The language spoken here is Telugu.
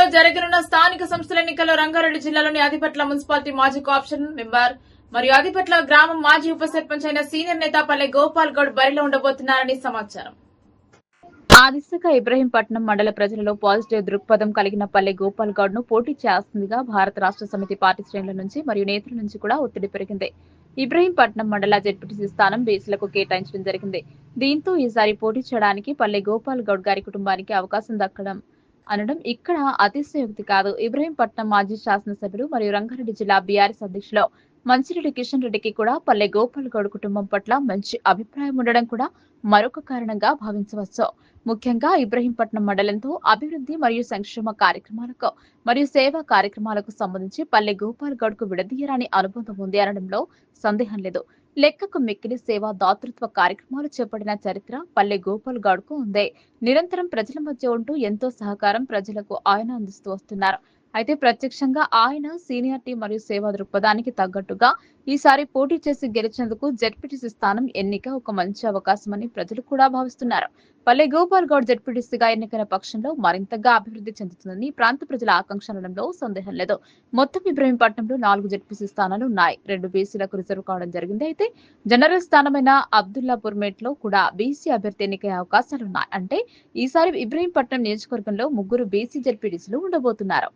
త్వరలో జరగనున్న స్థానిక సంస్థల ఎన్నికల్లో రంగారెడ్డి జిల్లాలోని ఆదిపట్ల మున్సిపాలిటీ మాజీ కోఆప్షన్ మెంబర్ మరియు ఆదిపట్ల గ్రామం మాజీ ఉప సర్పంచ్ అయిన సీనియర్ నేత పల్లె గోపాల్ గౌడ్ బరిలో ఉండబోతున్నారని సమాచారం. ఆ దిశగా ఇబ్రహీంపట్నం మండల ప్రజలలో పాజిటివ్ దృక్పథం కలిగిన పల్లె గోపాల్ గౌడ్ను పోటీ చేస్తుందిగా భారత రాష్ట్ర సమితి పార్టీ శ్రేణుల నుంచి మరియు నేతల నుంచి కూడా ఒత్తిడి పెరిగింది. ఇబ్రహీంపట్నం మండల జడ్పీటీసీ స్థానం బీసీలకు కేటాయించడం జరిగింది. దీంతో ఈసారి పోటీ చేయడానికి పల్లె గోపాల్ గౌడ్ గారి కుటుంబానికి అవకాశం దక్కడం అనడం ఇక్కడ అతిశయోక్తి కాదు. ఇబ్రహీంపట్నం మాజీ శాసనసభ్యులు మరియు రంగారెడ్డి జిల్లా బీఆర్ఎస్ అధ్యక్షులు మంచిరెడ్డి కిషన్ రెడ్డికి కూడా పల్లె గోపాల్ గౌడ్ కుటుంబం పట్ల మంచి అభిప్రాయం ఉండడం కూడా మరొక కారణంగా భావించవచ్చు. ముఖ్యంగా ఇబ్రహీంపట్నం మండలంతో అభివృద్ధి మరియు సంక్షేమ కార్యక్రమాలకు మరియు సేవా కార్యక్రమాలకు సంబంధించి పల్లె గోపాల్ గౌడ్కు విడదీయరాని అనుబంధం ఉంది అనడంలో సందేహం లేదు. లెక్కకు మిక్కిలి సేవా దాతృత్వ కార్యక్రమాలు చేపట్టిన చరిత్ర పల్లె గోపాల్ గౌడ్కు ఉంది. నిరంతరం ప్రజల మధ్య ఉంటూ ఎంతో సహకారం ప్రజలకు ఆయన అందిస్తూ వస్తున్నారు. అయితే ప్రత్యక్షంగా ఆయన సీనియారిటీ మరియు సేవా దృక్పథానికి తగ్గట్టుగా ఈసారి పోటీ చేసి గెలిచేందుకు జెడ్పీటీసీ స్థానం ఎన్నిక ఒక మంచి అవకాశమని ప్రజలు కూడా భావిస్తున్నారు. పల్లె గోపాల్ గౌడ్ జెడ్పీటీసీగా ఎన్నికైన పక్షంలో మరింతగా అభివృద్ధి చెందుతుందని ప్రాంత ప్రజల ఆకాంక్షలడంలో సందేహం లేదు. మొత్తం ఇబ్రహీంపట్నంలో నాలుగు జెడ్పీసీ స్థానాలు ఉన్నాయి. రెండు బీసీలకు రిజర్వ్ కావడం జరిగింది. అయితే జనరల్ స్థానమైన అబ్దుల్లాపూర్ మేట్లో కూడా బీసీ అభ్యర్థి ఎన్నికయ్యే అవకాశాలున్నాయి అంటే ఈసారి ఇబ్రహీంపట్నం నియోజకవర్గంలో ముగ్గురు బీసీ జెడ్పీటీసీలు ఉండబోతున్నారు.